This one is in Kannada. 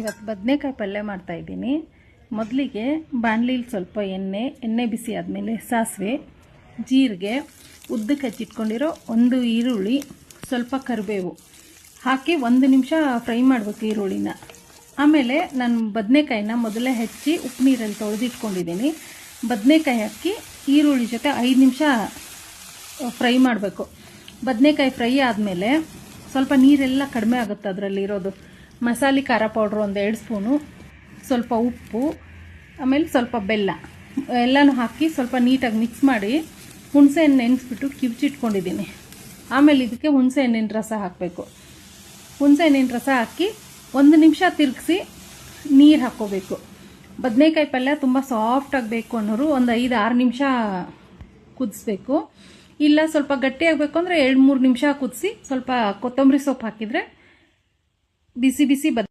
ಇವತ್ತು ಬದನೆಕಾಯಿ ಪಲ್ಯ ಮಾಡ್ತಾಯಿದ್ದೀನಿ ಮೊದಲಿಗೆ ಬಾಣಲಿಲಿ ಸ್ವಲ್ಪ ಎಣ್ಣೆ ಎಣ್ಣೆ ಬಿಸಿ ಆದಮೇಲೆ ಸಾಸಿವೆ, ಜೀರಿಗೆ, ಉದ್ದಕ್ಕೆ ಹಚ್ಚಿಟ್ಕೊಂಡಿರೋ ಒಂದು ಈರುಳ್ಳಿ, ಸ್ವಲ್ಪ ಕರಿಬೇವು. ಹಾಕಿ ಒಂದು ನಿಮಿಷ ಫ್ರೈ ಮಾಡಬೇಕು ಈರುಳ್ಳಿನ. ಆಮೇಲೆ ನಾನು ಬದನೆಕಾಯಿನ ಮೊದಲೇ ಹೆಚ್ಚಿ ಉಪ್ಪು ನೀರಲ್ಲಿ ತೊಳೆದಿಟ್ಕೊಂಡಿದ್ದೀನಿ. ಬದನೆಕಾಯಿ ಹಾಕಿ ಈರುಳ್ಳಿ ಜೊತೆ ಐದು ನಿಮಿಷ ಫ್ರೈ ಮಾಡಬೇಕು. ಬದನೆಕಾಯಿ ಫ್ರೈ ಆದಮೇಲೆ ಸ್ವಲ್ಪ ನೀರೆಲ್ಲ ಕಡಿಮೆ ಆಗುತ್ತೆ ಅದರಲ್ಲಿ ಇರೋದು ಮಸಾಲೆ ಖಾರ ಪೌಡ್ರು ಒಂದು ಎರಡು ಸ್ಪೂನು, ಸ್ವಲ್ಪ ಉಪ್ಪು, ಆಮೇಲೆ ಸ್ವಲ್ಪ ಬೆಲ್ಲ. ಎಲ್ಲನೂ ಹಾಕಿ ಸ್ವಲ್ಪ ನೀಟಾಗಿ ಮಿಕ್ಸ್ ಮಾಡಿ ಹುಣಸೆ ಹಣ್ಣು ನೆನೆಸ್ಬಿಟ್ಟು ಕಿವುಚಿಟ್ಕೊಂಡಿದ್ದೀನಿ ಆಮೇಲೆ ಇದಕ್ಕೆ ಹುಣಸೆ ಹಣ್ಣಿನ ರಸ ಹಾಕಬೇಕು. ಹುಣಸೆ ಹಣ್ಣಿನ ರಸ ಹಾಕಿ ಒಂದು ನಿಮಿಷ ತಿರುಗಿಸಿ ನೀರು ಹಾಕ್ಕೋಬೇಕು. ಬದನೆಕಾಯಿ ಪಲ್ಯ ತುಂಬ ಸಾಫ್ಟಾಗಿ ಬೇಕು ಅನ್ನೋರು ಒಂದು ಐದು ಆರು ನಿಮಿಷ ಕುದಿಸ್ಬೇಕು. ಇಲ್ಲ ಸ್ವಲ್ಪ ಗಟ್ಟಿಯಾಗಬೇಕು ಅಂದರೆ ಎರಡು ಮೂರು ನಿಮಿಷ ಕುದಿಸಿ ಸ್ವಲ್ಪ ಕೊತ್ತಂಬರಿ ಸೊಪ್ಪು ಹಾಕಿದರೆ ಬಿಸಿ ಬಿಸಿ ಬದ್